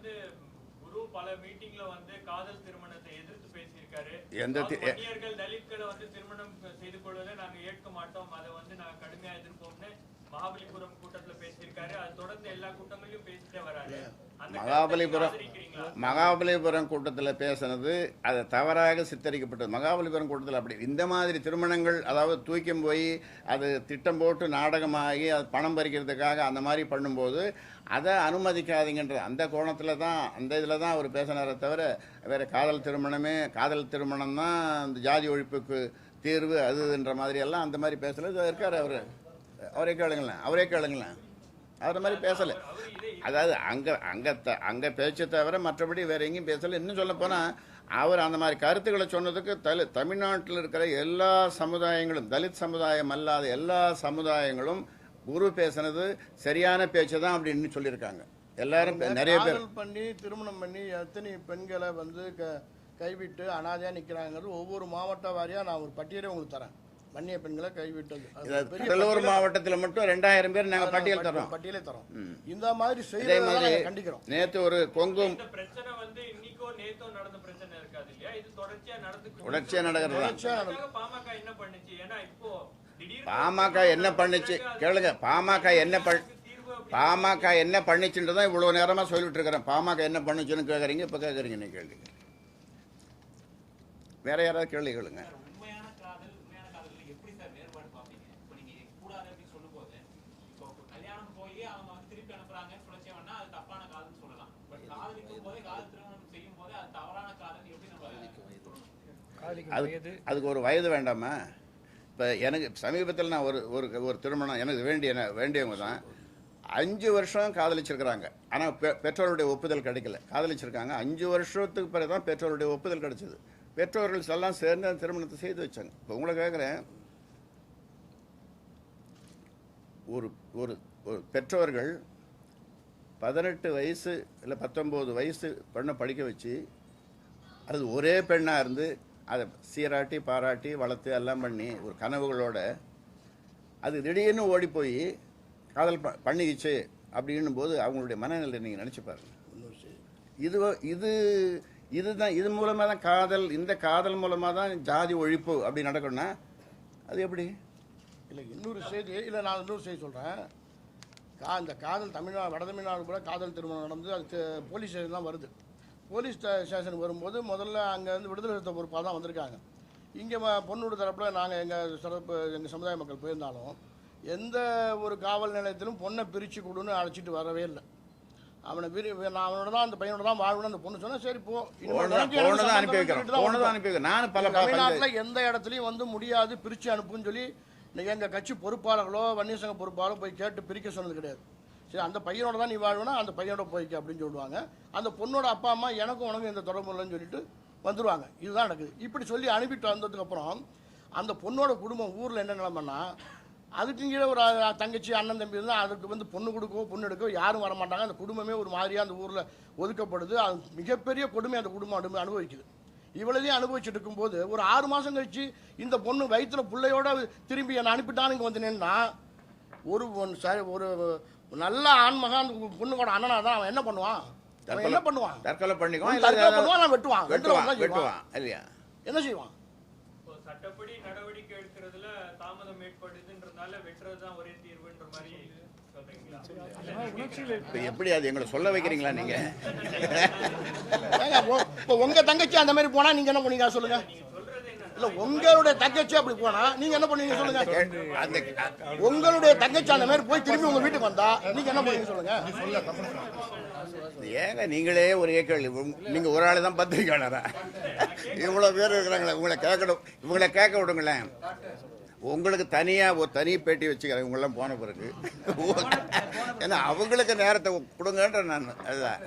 வந்து குரு பல மீட்டிங்ல வந்து காதல் திருமணத்தை எதிர்த்து பேசியிருக்காரு. எந்த வன்னியர்கள் தலித்களை வந்து திருமணம் செய்து கொள்வதை நாங்க ஏற்க மாட்டோம். அதை வந்து நாங்க கடுமையா எதிர்ப்போம்னு மகாபலிபுரம் கூட்டத்துல பேசியிருக்காரு. அது தொடர்ந்து எல்லா கூட்டங்களிலும் பேசிட்டே வராரு. மகாபலிபுரம்? மகாபலிபுரம் கூட்டத்தில் பேசுனது அது தவறாக சித்தரிக்கப்பட்டது. மகாபலிபுரம் கூட்டத்தில் அப்படி இந்த மாதிரி திருமணங்கள் அதாவது தூக்கிம் போய் அது திட்டம் போட்டு நாடகமாகி அது பணம் பறிக்கிறதுக்காக அந்த மாதிரி பண்ணும்போது அதை அனுமதிக்காதீங்கன்ற அந்த கோணத்தில் தான் அந்த இதில் தான் அவர் பேசினாரே தவிர வேறு காதல் திருமணமே காதல் திருமணம் தான் அந்த ஜாதி ஒழிப்புக்கு தீர்வு அதுன்ற மாதிரி எல்லாம் அந்த மாதிரி பேசல. இருக்கார் அவர். அவரே கேளுங்களேன் அவரே கேளுங்களேன். அவரை மாதிரி பேசலை. அதாவது அங்கே அங்கே த அங்கே பேச்சை தவிர மற்றபடி வேற எங்கேயும் பேசலை. இன்னும் சொல்ல போனால் அவர் அந்த மாதிரி கருத்துக்களை சொன்னதுக்கு தலி தமிழ்நாட்டில் இருக்கிற எல்லா சமுதாயங்களும் தலித் சமுதாயம் அல்லாத எல்லா சமுதாயங்களும் குரு பேசுனது சரியான பேச்சு தான் அப்படின்னு சொல்லியிருக்காங்க. எல்லாரும் நிறைய பேர். பண்ணி திருமணம் பண்ணி எத்தனை பெண்களை வந்து க கைவிட்டு அனாதையாக நிற்கிறாங்கிறது ஒவ்வொரு மாவட்ட வாரியாக நான் ஒரு பட்டியலே உங்களுக்கு தரேன். வன்னிய பெண்களை கைவிட்டது. கடலூர் மாவட்டத்தில் மட்டும் ரெண்டாயிரம் பேர் நாங்கள் பட்டியல் தரோம் பட்டியலே தரோம் இந்த மாதிரி செய்யறதை மாதிரி கண்டிக்கிறோம். நேற்று ஒரு கொங்கும் இந்த பிரச்சனை வந்து இன்னைக்கோ நேத்தோ நடந்த பிரச்சனை இருக்காது இல்லையா? இது தொடர்ச்சியா நடந்து தொடர்ச்சியா நடக்கிறது? பாமக என்ன பண்ணுச்சு? ஏன்னா இப்போ பாமக என்ன பண்ணுச்சு? கேளுங்க. பாமக என்ன பண் தீர்வு அப்படி பாமக என்ன பண்ணிச்சுன்றதான் இவ்வளவு நேரமா சொல்லிட்டு இருக்கிறேன். பாமக என்ன பண்ணுச்சுன்னு கேக்குறீங்க? இப்ப கேக்குறீங்க நீ கேள்வி வேற யாராவது கேள்வி கேளுங்க உண்மையான காதல் உண்மையான காதல்ல எப்படி சார் வேறுபாடு பார்ப்பீங்க. இப்போ நீங்க கூடாது அப்படின்னு சொல்லும்போது இப்போ கல்யாணம் போய் அவங்க வந்து திருப்பி அனுப்புறாங்கன்னு சொல்லச்சே வேணா அது தப்பான காதல்னு சொல்லலாம். பட் காதலிக்கும் போதே காதல் திருமணம் செய்யும் போதே அது தவறான காதல் எப்படி நம்ம அது அதுக்கு ஒரு வயது வேண்டாமா? இப்போ எனக்கு சமீபத்தில் நான் ஒரு ஒரு ஒரு திருமணம் எனக்கு வேண்டிய வேண்டியவங்க தான். அஞ்சு வருஷம் காதலிச்சிருக்கிறாங்க. ஆனால் பெ பெற்றோருடைய ஒப்புதல் கிடைக்கல. காதலிச்சிருக்காங்க. அஞ்சு வருஷத்துக்கு பிறகு தான் பெற்றோருடைய ஒப்புதல் கிடைச்சது. பெற்றோர்கள் எல்லாம் சேர்ந்து அந்த திருமணத்தை செய்து வச்சாங்க. இப்போ உங்களை கேட்குறேன் ஒரு ஒரு ஒரு பெற்றோர்கள் பதினெட்டு வயசு இல்லை பத்தொம்போது வயசு பெண்ணை படிக்க வச்சு அது ஒரே பெண்ணாக இருந்து அதை சீராட்டி பாராட்டி வளர்த்து எல்லாம் பண்ணி ஒரு கனவுகளோட அது திடீர்னு ஓடி போய் காதல் ப- பண்ணிக்கிச்சு அப்படின்னும் போது அவங்களுடைய மனநிலை நீங்கள் நினச்சி பாருங்கள் இது இது இதுதான் இது மூலமாக தான் காதல் இந்த காதல் மூலமாக தான் ஜாதி ஒழிப்பு அப்படி நடக்கணும்னா அது எப்படி? இல்லை இன்னொரு செய்தி இல்லை நான் இன்னொரு செய்தி சொல்கிறேன் கா இந்த காதல் தமிழ்நாடு வட தமிழ்நாடு கூட காதல் திருமணம் நடந்து அது போலீஸ் ஸ்டேஷன் தான் வருது. போலீஸ் ஸ்டே- ஸ்டேஷனுக்கு வரும்போது முதல்ல அங்கே வந்து விடுதலை சிறுத்தை பொறுப்பாக தான் வந்திருக்காங்க. இங்கே பொண்ணோட தரப்பில் நாங்கள் எங்கள் சிறப்பு எங்கள் சமுதாய மக்கள் போயிருந்தாலும் எந்த ஒரு காவல் நிலையத்திலும் பொண்ணை பிரித்து கொடுன்னு அழைச்சிட்டு வரவே இல்லை. அவனை விரி நான் அவனோட தான் அந்த பையனோட தான் வாழ்வுன்னு அந்த பொண்ணு சொன்னா சரி போ. அனுப்பி சம்மந்தம் வைக்கிறோம் சொல்லிட்டு தான் போனதான் வந்தோம். அனுப்பி வைக்கிறோம் நான் பல பல தமிழ்நாட்டில் எந்த இடத்துலையும் வந்து முடியாது பிரித்து அனுப்புன்னு சொல்லி இன்னைக்கு எங்கள் கட்சி பொறுப்பாளர்களோ வன்னியர் சங்க பொறுப்பாளரோ போய் கேட்டு பிரிக்க சொன்னது கிடையாது. சரி அந்த பையனோட தான் நீ வாழ்வனா அந்த பையனோட போய்க்க அப்படின்னு சொல்லுவாங்க. அந்த பொண்ணோட அப்பா அம்மா எனக்கும் உனக்கும் எந்த தொடர்பு இல்லைன்னு சொல்லிட்டு வந்துடுவாங்க இதுதான் நடக்குது. இப்படி சொல்லி அனுப்பிட்டு வந்ததுக்கப்புறம் அந்த பொண்ணோட குடும்பம் ஊரில் என்ன நிலைமைன்னா அதுக்கு கீழே ஒரு தங்கச்சி அண்ணன் தம்பி இருந்தால் அதுக்கு வந்து பொண்ணு கொடுக்கவோ பொண்ணு எடுக்கவோ யாரும் வர மாட்டாங்க அந்த குடும்பமே ஒரு மாதிரியாக அந்த ஊரில் ஒதுக்கப்படுது. அது மிகப்பெரிய கொடுமை அந்த குடும்பம் அனுபவிக்குது. இவ்வளதையும் அனுபவிச்சுட்டு இருக்கும்போது ஒரு ஆறு மாதம் கழிச்சு இந்த பொண்ணு வயிற்றுல பிள்ளையோட திரும்பி என்னை அனுப்பிட்டான்னு இங்கே வந்தேன்னா ஒரு ஒன் ச- ஒரு நல்ல ஆண்மகன் அந்த பொண்ணுக்கோட அண்ணனா தான் அவன் என்ன பண்ணுவான்? அவன் என்ன பண்ணுவான்? தற்கொலை பண்ணிக்குவான் தற்கொலை பண்ணுவான் நான் வெட்டுவான். வெட்டுவான் வெட்டுவான் இல்லையா? என்ன செய்வான்? சட்டப்படி நடவடிக்கை எடுக்கிறதுல தாமதம் ஏற்படுதுன்றதுனால வெட்டுறது தான் ஒரே தீர்வுன்ற மாதிரி எப்படி அது எங்களை சொல்ல வைக்கிறீங்களா நீங்க? இப்போ உங்க தங்கச்சி அந்த மாதிரி போனா நீங்க என்ன பண்ணுவீங்க? சொல்லுங்க. இல்ல உங்களுடைய தங்கச்சி அப்படி போனா நீங்க என்ன பண்ணுவீங்க சொல்லுங்க? அந்த உங்களுடைய தங்கச்சி அந்த மாதிரி போய் திரும்பி உங்க வீட்டுக்கு வந்தா நீங்க என்ன பண்ணுவீங்க சொல்லுங்க? ஏங்க நீங்களே ஒரே கேள்வி. உங்க- நீங்க ஒரு ஆளு தான் பத்திரிக்கையாளரா இவ்வளவு பேர் இருக்கிறாங்களே உங்களை கேட்கணும் இவங்களை கேட்க விடுங்களேன். உங்களுக்கு தனியா ஒரு தனி பேட்டி வச்சுக்கிறேன் இவங்கெல்லாம் போன பிறகு. ஏன்னா அவங்களுக்கு நேரத்தை கொடுங்கன்ற நான் அதுதான்.